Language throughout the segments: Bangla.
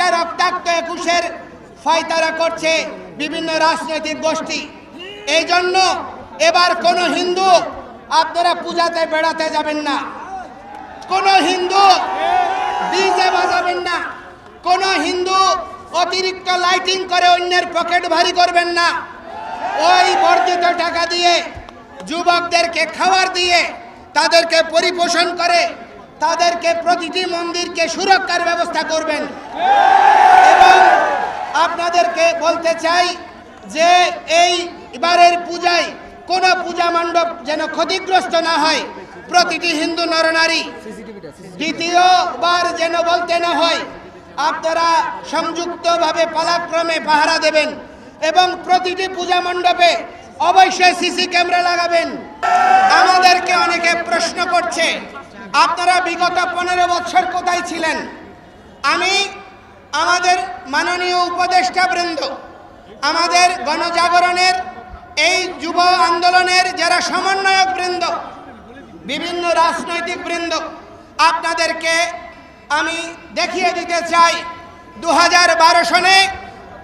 একটা রক্তাক্ত একুশের ফয়তারা করছে বিভিন্ন রাজনৈতিক গোষ্ঠী। এই জন্য এবার কোনো হিন্দু আপনারা পূজাতে বেড়াতে যাবেন না। কোনো হিন্দু ডিজে বাজাবেন না। কোনো হিন্দু অতিরিক্ত লাইটিং করে অন্যের পকেট ভারী করবেন না। ওই বর্ধিত টাকা দিয়ে যুবকদেরকে খাবার দিয়ে তাদেরকে পরিপোষণ করে তাদেরকে প্রতিটি মন্দিরকে সুরক্ষার ব্যবস্থা করবেন। এবং আপনাদেরকে বলতে চাই যে এই এবারের পূজায় কোনো পূজা মণ্ডপ যেন ক্ষতিগ্রস্ত না হয়। প্রতিটি হিন্দু নরনারী দ্বিতীয়বার যেন বলতে না হয়, আপনারা সংযুক্তভাবে পালাক্রমে পাহারা দেবেন এবং প্রতিটি পূজা মণ্ডপে অবশ্যই সিসি ক্যামেরা লাগাবেন। আমাদেরকে অনেকে প্রশ্ন করছে আপনারা বিগত পনেরো বছর কোথায় ছিলেন? আমি আমাদের মাননীয় উপদেষ্টা বৃন্দ, আমাদের গণজাগরণের এই যুব আন্দোলনের যারা সমন্বয়ক বৃন্দ, বিভিন্ন রাজনৈতিক বৃন্দ, আপনাদেরকে আমি দেখিয়ে দিতে চাই দু হাজার বারো সনে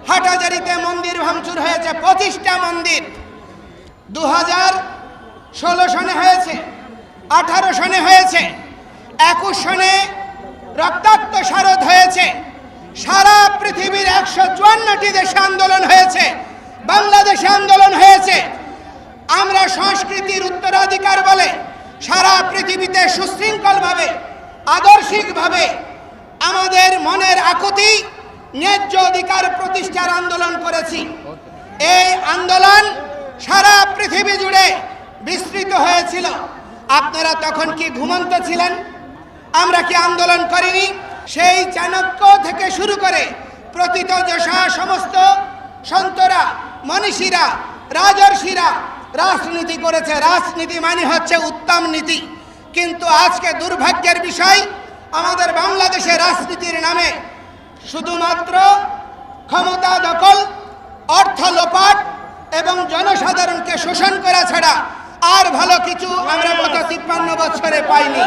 হাটাজারিতে মন্দির ভাঙচুর হয়েছে, পঁচিশটা মন্দির। দু হাজার ষোলো সনে হয়েছে আঠারো সনে হয়েছে, একুশ সনে রক্তাক্ত শারদ হয়েছে, সারা পৃথিবীর একশো চুয়ান্নটি দেশে আন্দোলন হয়েছে, বাংলাদেশে আন্দোলন হয়েছে। আমরা সংস্কৃতির উত্তরাধিকার বলে সারা পৃথিবীতে সুশৃঙ্খলভাবে, আদর্শিকভাবে আমাদের মনের আকুতি, ন্যায্য অধিকার প্রতিষ্ঠার আন্দোলন করেছি। এই আন্দোলন সারা পৃথিবী জুড়ে বিস্তৃত হয়েছিল। আপনারা তখন কি ঘুমন্ত ছিলেন? আমরা কি আন্দোলন করিনি? সেই চাণক্য থেকে শুরু করে প্রতীত যশা সমস্ত সন্তরা, মনীষীরা, রাজর্ষিরা রাজনীতি করেছে। রাজনীতি মানে হচ্ছে উত্তম নীতি। কিন্তু আজকে দুর্ভাগ্যের বিষয়, আমাদের বাংলাদেশে রাজনীতির নামে শুধুমাত্র ক্ষমতা দখল, অর্থ লোপাট এবং জনসাধারণকে শোষণ করা ছাড়া আর ভালো কিছু আমরা গত তিপ্পান্ন বছরে পাইনি।